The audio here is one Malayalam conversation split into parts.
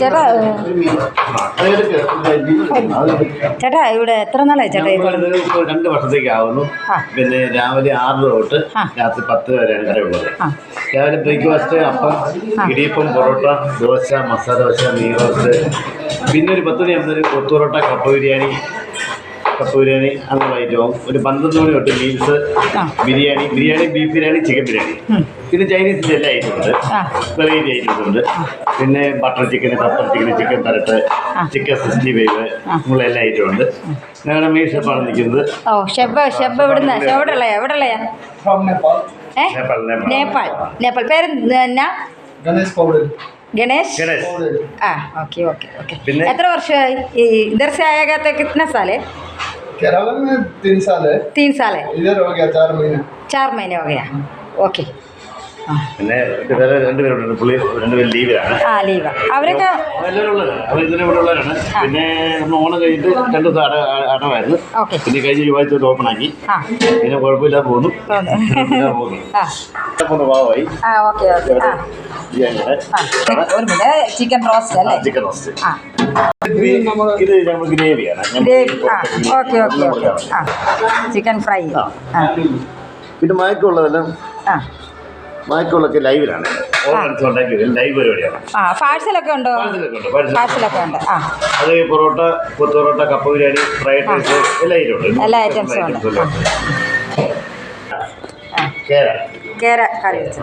ചേട്ടാ ചേട്ടാ ഇവിടെ എത്ര നാളായി ചേട്ടാ രണ്ട് വർഷത്തേക്ക് ആവുന്നു പിന്നെ രാവിലെ ആറ് തൊട്ട്. രാത്രി പത്ത് വരെ രണ്ടര ഉള്ളത്. രാവിലെ ബ്രേക്ക്ഫാസ്റ്റ് അപ്പം ഇടിയപ്പം പൊറോട്ട ദോശ മസാല ദോശ നെയ് റോസ്റ്റ്. പിന്നെ ഒരു പത്ത് മണിയാകുമ്പോൾ കൊത്തു പൊറോട്ട കപ്പ ബിരിയാണി കപ്പ ബിരിയാണി അങ്ങനെ ഐറ്റവും. ഒരു പന്ത്രണ്ട് മണി തൊട്ട് meals biryani biryani beef biryani chicken biryani. ഉം. പിന്നെ ചൈനീസിൻ്റെ എല്ലാ ഐറ്റം ഉണ്ട് ആ വെറൈറ്റി ഐറ്റംസ് ഉണ്ട് പിന്നെ butter chicken pepper chicken chicken തരട്ട് ആ. ചിക്കൻ സിക്സ്റ്റി ഫൈവ് ആ. ഉള്ള എല്ലാ ഐറ്റവും ഉണ്ട് ഞങ്ങളുടെ മീൻ ഷെഫാണ് നിൽക്കുന്നത് ഓ ഷെബ് ഷെബ് ഇവിടുന്ന് എവിടെ ഉള്ളയാ എവിടെ ഉള്ളയാ From Nepal. ഏ നേപ്പാൾ നേപ്പാൾ നേപ്പാൾ നേപ്പാൾ പേര് എന്നാ Ganesh Powder. गणेश ഗണേഷ് हाँ ओके ओके ओके പിന്നെ? कितना वर्ष है? ये- इधर से आएगा तो कितना साल है केरला में तीन साल है तीन साल है इधर हो गया चार महीने चार महीने हो गया ओके हाँ പിന്നെ വേറെ രണ്ടുപേരുണ്ട് പുള്ളി രണ്ടുപേരും ലീവിലാണ്. ആ ലീവ്. അവരൊക്കെ ഇവിടെ ഉള്ളവരാണ്. പിന്നെ നമ്മൾ ഓണം കഴിഞ്ഞിട്ട് രണ്ട് ദിവസം അട അടവായിരുന്നു. പിന്നെ കഴിഞ്ഞ ചൊവ്വാഴ്ച തൊട്ട് ഓപ്പൺ ആക്കി. പിന്നെ കുഴപ്പമില്ലാതെ പോകുന്നു ഭാവമായി ചിക്കൻ റോസ്റ്റ് അല്ലേ? ചിക്കൻ റോസ്റ്റ് ഇത് നമ്മൾ ഗ്രേവിയാണ് ഓക്കെ ഓക്കെ ചിക്കൻ ഫ്രൈ പിന്നെ മയക്കുള്ളതെല്ലാം ആ. മയക്കമുള്ളൊക്കെ ലൈവിലാണ്. ലൈവ് പരിപാടിയാണ്. ആ പാഴ്സലൊക്കെ ഉണ്ടോ? പാഴ്സലൊക്കെ ഉണ്ട്, ആ. അത് പൊറോട്ട കൊത്തു പൊറോട്ട കപ്പ ബിരിയാണി ഫ്രൈഡ് റൈസ് എല്ലാ ഐറ്റം ഉണ്ട്. എല്ലാ ഐറ്റംസും ഉണ്ട്. ആ. കേര. കേര കറി വെച്ചു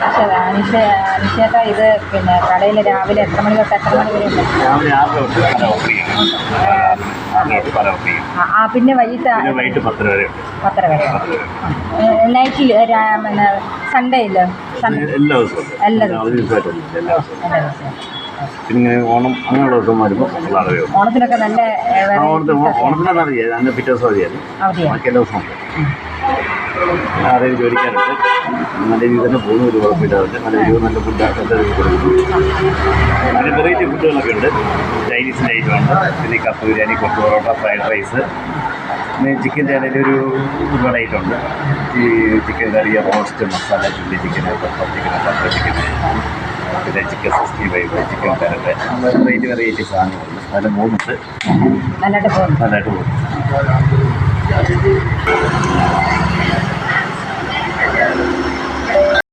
പക്ഷേ അനീഷ് അനീഷേട്ടാ ഇത് പിന്നെ കടയിൽ രാവിലെ എത്ര മണി തൊട്ട് എത്ര മണി വരെ ആ, പിന്നെ വൈകിട്ട് പിന്നെ വൈകിട്ട് പത്തര വരെ ഉണ്ട്. പത്തര വരെ വരെ നൈറ്റിൽ പിന്നെ സൺഡേ ഇല്ല? സൺഡേ എല്ലാ ദിവസവും എല്ലാ അവധി ദിവസമായിട്ടുണ്ട് എല്ലാ ദിവസവും. എല്ലാ ദിവസവും. പിന്നെ ഓണം അങ്ങനെയുള്ള ദിവസം വരുമ്പോൾ ഓണത്തിനൊക്കെ നല്ല ഓണത്തിന് പിറ്റേ ദിവസം അറിയാം ബാക്കി എല്ലാ ദിവസവും ആരെയും ചോദിക്കാറുണ്ട് നല്ല രീതിയിൽ തന്നെ പോകുന്നു ഒരു കുഴപ്പമില്ലാതെ നല്ല രീതിയിൽ നല്ല ഫുഡ് നല്ല രീതിയിൽ കൊടുക്കുന്നു. പിന്നെ വെറൈറ്റി ഫുഡുകളൊക്കെ ഉണ്ട്. ചൈനീസിന്റെ ഐറ്റം ഉണ്ട് പിന്നെ കപ്പ ബിരിയാണി കൊക്കു പൊറോട്ട ഫ്രൈഡ് റൈസ് പിന്നെ ചിക്കൻ ചാനലിൽ ഒരു ഒരുപാട് ഐറ്റം ഉണ്ട്. ഈ chicken curry roast masala chilli chicken പപ്പ ചിക്കൻ പപ്പ ചിക്കൻ പിന്നെ ചിക്കൻ സിക്സ്റ്റി ഫൈവ് ചിക്കൻ കരട്ട് വെറൈറ്റി വെറൈറ്റി സാധനങ്ങളുണ്ട് അതിൽ മൂന്നുണ്ട്. നല്ലതായിട്ട് പോകും നല്ലതായിട്ട് പോകും